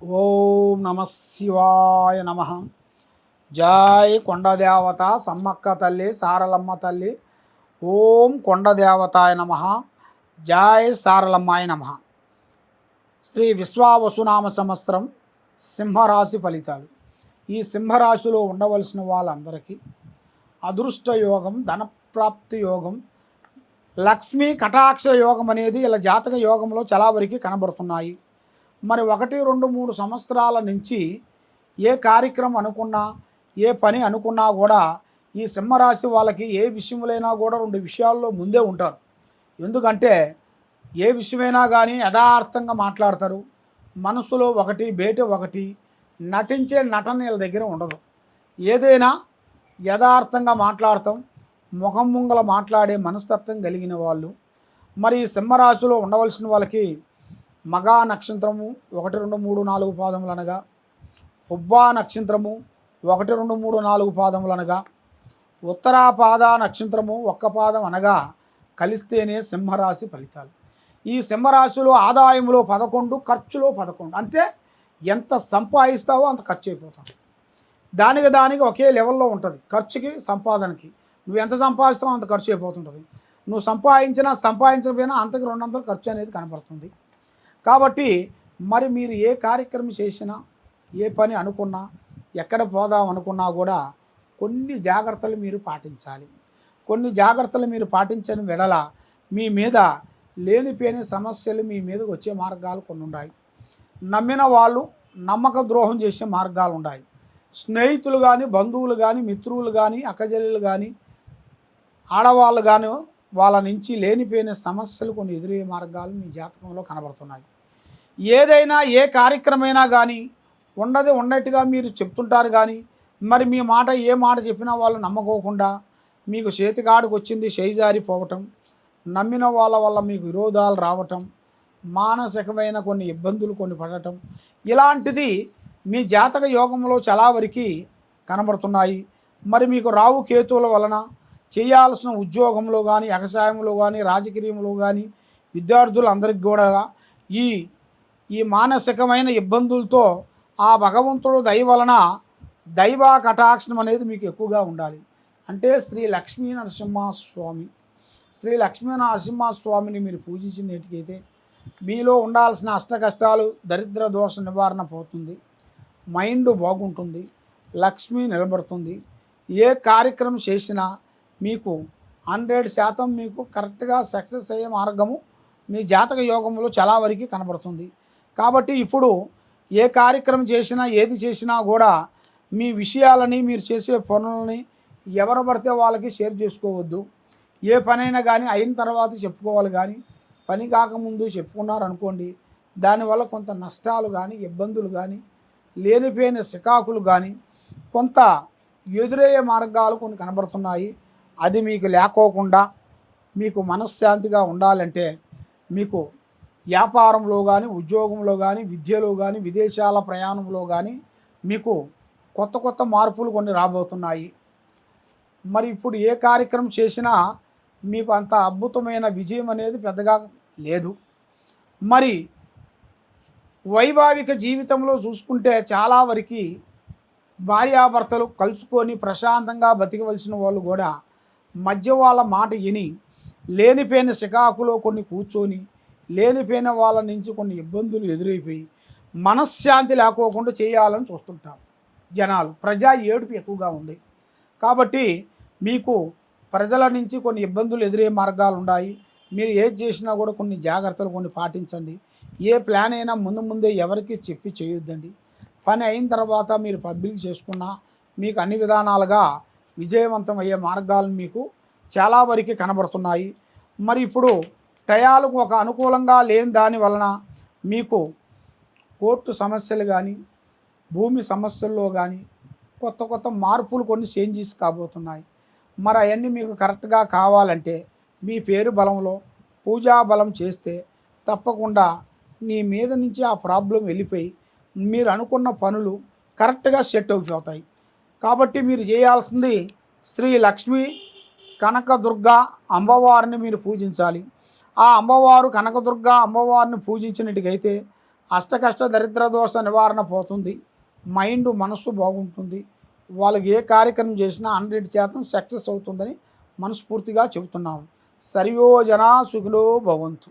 ఓం నమ శివాయ నమ. జై కొండదేవత సమ్మక్క తల్లి సారలమ్మ తల్లి. ఓం కొండదేవతాయ నమ. జై సారలమ్మాయ నమ. శ్రీ విశ్వావసునామ సంవత్సరం సింహరాశి ఫలితాలు. ఈ సింహరాశిలో ఉండవలసిన వాళ్ళందరికీ అదృష్ట యోగం ధనప్రాప్తి యోగం లక్ష్మీ కటాక్ష యోగం అనేది ఇలా జాతక యోగంలో చాలా వరకు కనబడుతున్నాయి. మరి ఒకటి రెండు మూడు సంవత్సరాల నుంచి ఏ కార్యక్రమం అనుకున్నా ఏ పని అనుకున్నా కూడా ఈ సింహరాశి వాళ్ళకి ఏ విషయములైనా కూడా రెండు విషయాల్లో ముందే ఉంటారు. ఎందుకంటే ఏ విషయమైనా కానీ యథార్థంగా మాట్లాడతారు. మనసులో ఒకటి బయట ఒకటి నటించే నటన వీళ్ళ దగ్గర ఉండదు. ఏదైనా యథార్థంగా మాట్లాడతాం ముఖం ముంగల మాట్లాడే మనస్తత్వం కలిగిన వాళ్ళు. మరి ఈ సింహరాశిలో ఉండవలసిన వాళ్ళకి మగా నక్షత్రము ఒకటి రెండు మూడు నాలుగు పాదములు అనగా పుబ్బా నక్షత్రము ఒకటి రెండు మూడు నాలుగు పాదములు అనగా ఉత్తరా పాద నక్షత్రము ఒక్క పాదం అనగా కలిస్తేనే సింహరాశి ఫలితాలు. ఈ సింహరాశిలో ఆదాయంలో పదకొండు ఖర్చులో పదకొండు. అంటే ఎంత సంపాదిస్తావో అంత ఖర్చు అయిపోతాం. దానికి దానికి ఒకే లెవెల్లో ఉంటుంది ఖర్చుకి సంపాదనకి. నువ్వు ఎంత సంపాదిస్తావో అంత ఖర్చు అయిపోతుంటుంది. నువ్వు సంపాదించినా సంపాదించకపోయినా అంతకు రెండు వందలు ఖర్చు అనేది కనబడుతుంది కాబట్టి మరి మీరు ఏ కార్యక్రమం చేసినా ఏ పని అనుకున్నా ఎక్కడ పోదాం అనుకున్నా కూడా కొన్ని జాగ్రత్తలు మీరు పాటించాలి. కొన్ని జాగ్రత్తలు మీరు పాటించని వెడల మీ మీద లేనిపోయిన సమస్యలు మీ మీదకి వచ్చే మార్గాలు కొన్ని ఉన్నాయి నమ్మిన వాళ్ళు నమ్మక ద్రోహం చేసే మార్గాలు ఉన్నాయి స్నేహితులు కానీ బంధువులు కానీ మిత్రులు కానీ అక్కజల్లులు కానీ ఆడవాళ్ళు కానీ వాళ్ళ నుంచి లేనిపోయిన సమస్యలు కొన్ని ఎదురయ్యే మార్గాలు మీ జాతకంలో కనబడుతున్నాయి. ఏదైనా ఏ కార్యక్రమైనా కానీ ఉండదు ఉన్నట్టుగా మీరు చెప్తుంటారు కానీ మరి మీ మాట ఏ మాట చెప్పినా వాళ్ళు నమ్మకోకుండా మీకు చేతికాడికి వచ్చింది చేయిజారిపోవటం నమ్మిన వాళ్ళ వల్ల మీకు విరోధాలు రావటం మానసికమైన కొన్ని ఇబ్బందులు కొన్ని పడటం ఇలాంటిది మీ జాతక యోగంలో చాలా వరకు కనబడుతున్నాయి. మరి మీకు రావు కేతువుల వలన చేయాల్సిన ఉద్యోగంలో కానీ వ్యవసాయంలో కానీ రాజకీయంలో కానీ విద్యార్థులందరికీ కూడా ఈ ఈ మానసికమైన ఇబ్బందులతో ఆ భగవంతుడు దయ వలన దైవ కటాక్షం అనేది మీకు ఎక్కువగా ఉండాలి. అంటే శ్రీ లక్ష్మీ నరసింహస్వామి. శ్రీ లక్ష్మీ నరసింహస్వామిని మీరు పూజించినట్టుకైతే మీలో ఉండాల్సిన అష్ట కష్టాలు దరిద్ర దోష నివారణ పోతుంది. మైండ్ బాగుంటుంది. లక్ష్మి నిలబడుతుంది. ఏ కార్యక్రమం చేసినా మీకు హండ్రెడ్ శాతం మీకు కరెక్ట్గా సక్సెస్ అయ్యే మార్గము మీ జాతక యోగంలో చాలా వరకు కనబడుతుంది. కాబట్టి ఇప్పుడు ఏ కార్యక్రమం చేసినా ఏది చేసినా కూడా మీ విషయాలని మీరు చేసే పనులని ఎవరు పడితే వాళ్ళకి షేర్ చేసుకోవద్దు. ఏ పనైనా కానీ అయిన తర్వాత చెప్పుకోవాలి కానీ పని కాకముందు చెప్పుకున్నారు అనుకోండి దానివల్ల కొంత నష్టాలు కానీ ఇబ్బందులు కానీ లేనిపోయిన సికాకులు కానీ కొంత ఎదురయ్యే మార్గాలు కొన్ని కనబడుతున్నాయి. అది మీకు లేకోకుండా మీకు మనశ్శాంతిగా ఉండాలంటే మీకు వ్యాపారంలో కానీ ఉద్యోగంలో కానీ విద్యలో కానీ విదేశాల ప్రయాణంలో కానీ మీకు కొత్త కొత్త మార్పులు కొన్ని రాబోతున్నాయి. మరి ఇప్పుడు ఏ కార్యక్రమం చేసినా మీకు అంత అద్భుతమైన విజయం అనేది పెద్దగా లేదు. మరి వైవాహిక జీవితంలో చూసుకుంటే చాలా వరకు భార్యాభర్తలు కలుసుకొని ప్రశాంతంగా బతికవలసిన వాళ్ళు కూడా మధ్య వాళ్ళ మాట విని లేనిపోయిన సికాకులో కొన్ని కూర్చొని లేనిపోయిన వాళ్ళ నుంచి కొన్ని ఇబ్బందులు ఎదురైపోయి మనశ్శాంతి లేకోకుండా చేయాలని చూస్తుంటారు జనాలు. ప్రజా ఏడుపు ఎక్కువగా ఉంది. కాబట్టి మీకు ప్రజల నుంచి కొన్ని ఇబ్బందులు ఎదురయ్యే మార్గాలు ఉన్నాయి. మీరు ఏది చేసినా కూడా కొన్ని జాగ్రత్తలు కొన్ని పాటించండి. ఏ ప్లాన్ అయినా ముందు ముందే ఎవరికి చెప్పి చేయొద్దండి. పని అయిన తర్వాత మీరు పబ్లిక్ చేసుకున్నా మీకు అన్ని విధానాలుగా విజయవంతం అయ్యే మార్గాలు మీకు చాలా వరకు కనబడుతున్నాయి. మరి ఇప్పుడు టయాలకు ఒక అనుకూలంగా లేని దాని వలన మీకు కోర్టు సమస్యలు కానీ భూమి సమస్యల్లో కానీ కొత్త కొత్త మార్పులు కొన్ని చేంజెస్ కాబోతున్నాయి. మరి అవన్నీ మీకు కరెక్ట్గా కావాలంటే మీ పేరు బలంలో పూజా బలం చేస్తే తప్పకుండా నీ మీద నుంచి ఆ ప్రాబ్లం వెళ్ళిపోయి మీరు అనుకున్న పనులు కరెక్ట్గా సెట్ అయిపోతాయి కాబట్టి మీరు చేయాల్సింది శ్రీ లక్ష్మి కనకదుర్గ అమ్మవారిని మీరు పూజించాలి. ఆ అమ్మవారు కనకదుర్గ అమ్మవారిని పూజించినట్టుగైతే అష్టకష్ట దరిద్ర దోష నివారణ పోతుంది. మైండ్ మనసు బాగుంటుంది. వాళ్ళకి ఏ కార్యక్రమం చేసినా హండ్రెడ్ శాతం సక్సెస్ అవుతుందని మనస్ఫూర్తిగా చెబుతున్నాము. సర్వోజన సుఖులో సుఖిలో భవంతు.